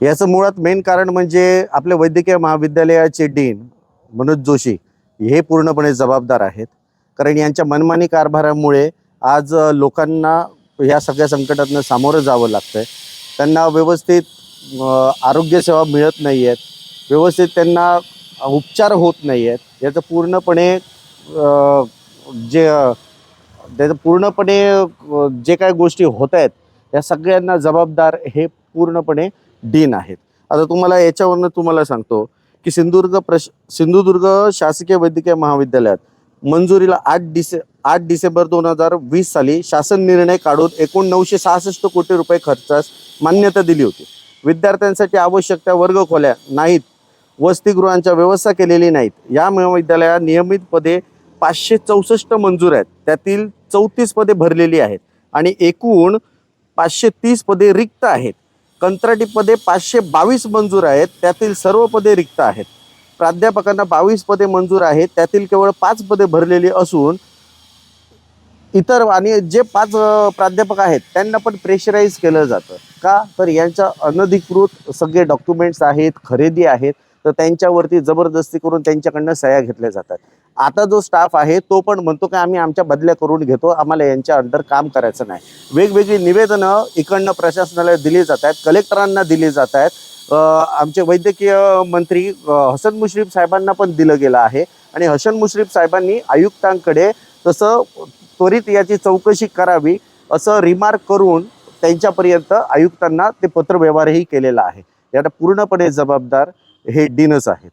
याचं मुळात मेन कारण म्हणजे आपले वैद्यकीय महाविद्यालयाचे डीन मनोज जोशी हे पूर्णपणे जबाबदार आहेत. कारण यांच्या मनमानी कारभारामुळे आज लोकांना ह्या सगळ्या संकटातनं सामोरं जावं लागतंय. त्यांना व्यवस्थित आरोग्यसेवा मिळत नाही आहेत व्यवस्थित त्यांना उपचार होत नाही आहेत याचं पूर्णपणे जे त्याचं पूर्णपणे जे काय गोष्टी होत आहेत या सगळ्यांना जबाबदार हे पूर्णपणे डीन आहेत. आता तुम्हाला याच्यावरनं तुम्हाला सांगतो की सिंधुदुर्ग प्रश सिंधुदुर्ग शासकीय वैद्यकीय महाविद्यालयात मंजुरीला आठ डिसे आठ डिसेंबर दोन हजार वीस साली शासन निर्णय काढून एकूण नऊशे सहासष्ट कोटी रुपये खर्चास मान्यता दिली होती. विद्यार्थ्यांसाठी आवश्यक त्या वर्ग खोल्या नाहीत. वसतिगृहांच्या व्यवस्था केलेली नाहीत. या महाविद्यालयात नियमित पदे पाचशे चौसष्ट मंजूर आहेत. त्यातील चौतीस पदे भरलेली आहेत आणि एकूण पाचशे तीस पदे रिक्त आहेत. कंत्राटी पदे पाचशे बावीस मंजूर आहेत त्यातील सर्व पदे रिक्त आहेत. प्राध्यापकांना बावीस पदे मंजूर आहेत त्यातील केवळ पाच पदे भरलेली असून इतर आणि जे पाच प्राध्यापक आहेत त्यांना पण प्रेशराईज केलं जातं. का? तर यांच्या अनधिकृत सगळे डॉक्युमेंट्स आहेत खरेदी आहेत तर त्यांच्यावरती जबरदस्ती करून त्यांच्याकडनं सह्या घेतल्या जातात. आता जो स्टाफ आहे तो पण म्हणतो की आम्ही आमच्या बदल्या करून घेतो. आम्हाला यांच्या अंडर काम करायचं नाही. वेगवेगळी निवेदनं इकडनं प्रशासनाला दिली जात आहेत कलेक्टरांना दिली जात आहेत. आमचे वैद्यकीय मंत्री हसन मुश्रीफ साहेबांना पण दिलं गेलं आहे. आणि हसन मुश्रीफ साहेबांनी आयुक्तांकडे तसं त्वरित याची चौकशी करावी असं रिमार्क करून त्यांच्यापर्यंत आयुक्तांना ते पत्रव्यवहारही केलेला आहे. याला पूर्णपणे जबाबदार हे डीनच आहेत.